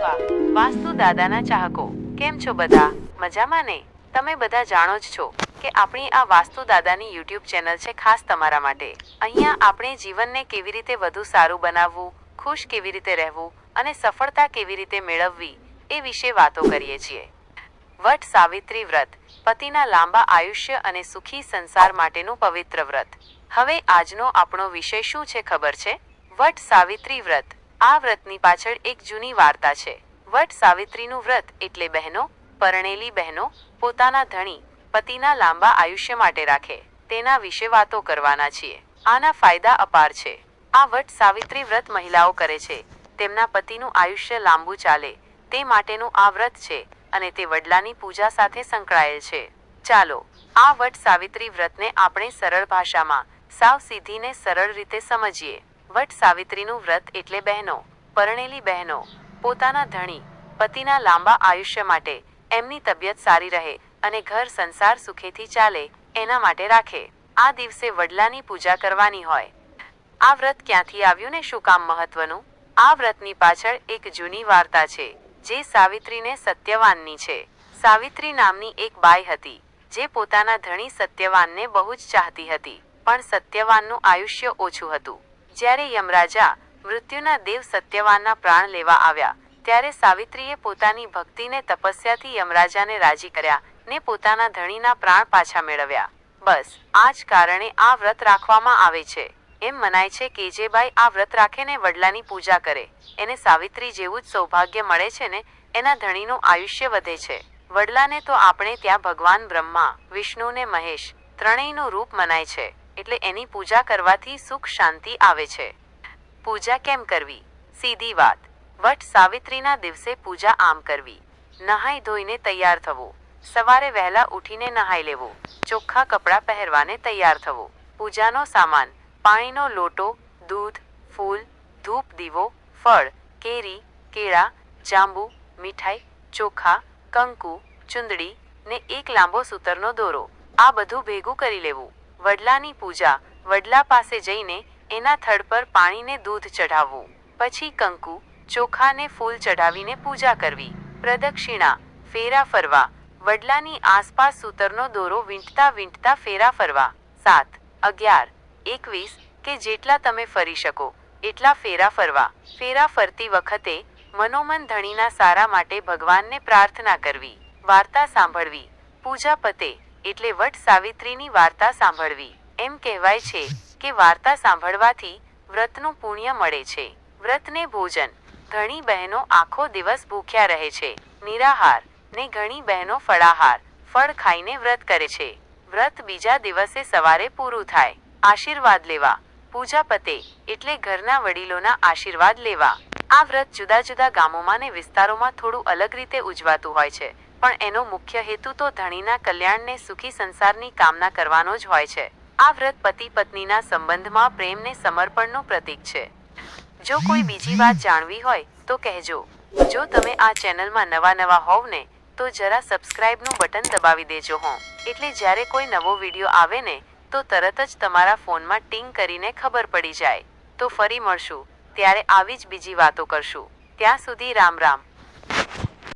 વાહ વાસ્તુ દાદાના ચાહકો. કેમ છો બધા? મજામાં ને? તમે બધા જાણો જ છો કે આપણી આ વાસ્તુ દાદાની યુટ્યુબ ચેનલ છે ખાસ તમારા માટે. અહીંયા આપણે જીવનને કેવી રીતે વધુ સારું બનાવવું, ખુશ કેવી રીતે રહેવું અને સફળતા કેવી રીતે મેળવવી એ વિશે વાતો કરીએ છીએ. વટ સાવિત્રી વ્રત, પતિના લાંબા આયુષ્ય અને સુખી સંસાર માટેનું પવિત્ર વ્રત. હવે આજનો આપણો વિષય શું છે ખબર છે? વટ સાવિત્રી વ્રત આ વ્રતની પાછળ એક જૂની વાર્તા છે. વટ સાવિત્રીનું વ્રત એટલે બહેનો, પરણેલી બહેનો, પોતાના ધણી, પતિના લાંબા આયુષ્ય માટે રાખે. તેના વિશે વાતો કરવાના છીએ. આના ફાયદા અપાર છે. આ વટ સાવિત્રી વ્રત મહિલાઓ કરે છે. તેમના પતિનું આયુષ્ય લાંબુ ચાલે. તે માટેનું આ વ્રત છે અને તે વડલાની પૂજા સાથે સંકળાયેલ છે. ચાલો, આ વટ સાવિત્રી વ્રતને આપણે સરળ ભાષામાં સાવ સીધીને સરળ રીતે સમજીએ. વટ સાવિત્રીનું વ્રત એટલે બહેનો, પરણેલી બહેનો, પોતાના ધણી, પતિના લાંબા આયુષ્ય માટે, એમની તબિયત સારી રહે અને ઘર સંસાર સુખેથી ચાલે, એના માટે રાખે. આ દિવસે વડલાની પૂજા કરવાની હોય. આ વ્રત ક્યાંથી આવ્યું ને શું કામ મહત્વનું? આ વ્રતની પાછળ એક જૂની વાર્તા છે, જે સાવિત્રીને સત્યવાનની છે. સાવિત્રી નામની એક બાઈ હતી, જે પોતાના ધણી સત્યવાનને બહુ જ ચાહતી હતી, પણ સત્યવાનનું આયુષ્ય ઓછું હતું. જ્યારે યમરાજા મૃત્યુના દેવ સત્યવાનના પ્રાણ લેવા આવ્યા, ત્યારે સાવિત્રીએ પોતાની ભક્તિને તપસ્યાથી યમરાજાને રાજી કર્યા ને પોતાના ધણીના પ્રાણ પાછા મેળવ્યા. બસ, આ જ કારણે આ વ્રત રાખવામાં આવે છે. એમ મનાય છે કે જે આ વ્રત રાખે ને વડલાની પૂજા કરે, એને સાવિત્રી જેવું જ સૌભાગ્ય મળે છે ને એના ધણીનું આયુષ્ય વધે છે. વડલાને તો આપણે ત્યાં ભગવાન બ્રહ્મા, વિષ્ણુ ને મહેશ ત્રણેયનું રૂપ મનાય છે. એટલે એની પૂજા કરવાથી સુખ શાંતિ આવે છે. પૂજા કેમ કરવી? સીધી વાત. વટ સાવિત્રીના દિવસે પૂજા આમ કરવી. નહાઈ ધોઈને તૈયાર થવો. સવારે વહેલા ઉઠીને નહાઈ લેવો. ચોખ્ખા કપડાં પહેરવાને તૈયાર થવો. પૂજાનો સામાન. પાણીનો લોટો, દૂધ, ફૂલ, ધૂપ, દીવો, ફળ, કેરી, કેળા, જાંબુ, મીઠાઈ, ચોખા, કંકુ, ચુંદડી ને એક લાંબો સૂતરનો દોરો. આ બધું ભેગું કરી લેવું. વડલાની પૂજા, વડલા પાસે જઈને એના થડ પર પાણીને દૂધ ચઢાવવું. પછી કંકુ ચોખાને ફૂલ ચઢાવીને પૂજા કરવી. પ્રદક્ષિણા, ફેરા ફરવા. વડલાની આસપાસ સૂતરનો દોરો વીંટતા વીંટતા ફેરા ફરવા. સાત, અગિયાર, એકવીસ કે જેટલા તમે ફરી શકો, એટલા ફેરા ફરવા. ફેરા ફરતી વખતે મનોમન ધણીના સારા માટે ભગવાનને પ્રાર્થના કરવી. વાર્તા સાંભળવી. પૂજા પતે એટલે વટ સાવિત્રીની વાર્તા સાંભળવી. એમ કહેવાય છે કે વાર્તા સાંભળવાથી વ્રતનું પુણ્ય મળે છે. વ્રતને ભોજન. ઘણી બહેનો આખો દિવસ ભૂખ્યા રહે છે. નિરાહાર. ને ઘણી બહેનો ફળાહાર. ફળ ખાઈને વ્રત કરે છે. વ્રત બીજા દિવસે સવારે પૂરું થાય. આશીર્વાદ લેવા. પૂજા પતે એટલે ઘરના વડીલોના આશીર્વાદ લેવા. આ વ્રત જુદા જુદા ગામોમાં ને વિસ્તારોમાં થોડું અલગ રીતે ઉજવાતું હોય છે. પણ એનો મુખ્ય હેતુ તો ધણીના કલ્યાણને સુખી સંસારની કામના કરવાનો જ હોય છે. આ વ્રત પતિ પત્નીના સંબંધમાં પ્રેમને સમર્પણનું પ્રતીક છે. જો કોઈ બીજી વાત જાણવી હોય, તો કહેજો. જો તમે આ ચેનલમાં નવા નવા હોવ ને, તો જરા સબસ્ક્રાઇબનું બટન દબાવી દેજો હો. એટલે જ્યારે કોઈ નવો વીડિયો આવે ને, તો તરત જ તમારા ફોનમાં ટિંગ કરીને ખબર પડી જાય. તો ફરી મળશું. ત્યારે આવી જ બીજી વાતો કરશું. ત્યાં સુધી રામ રામ.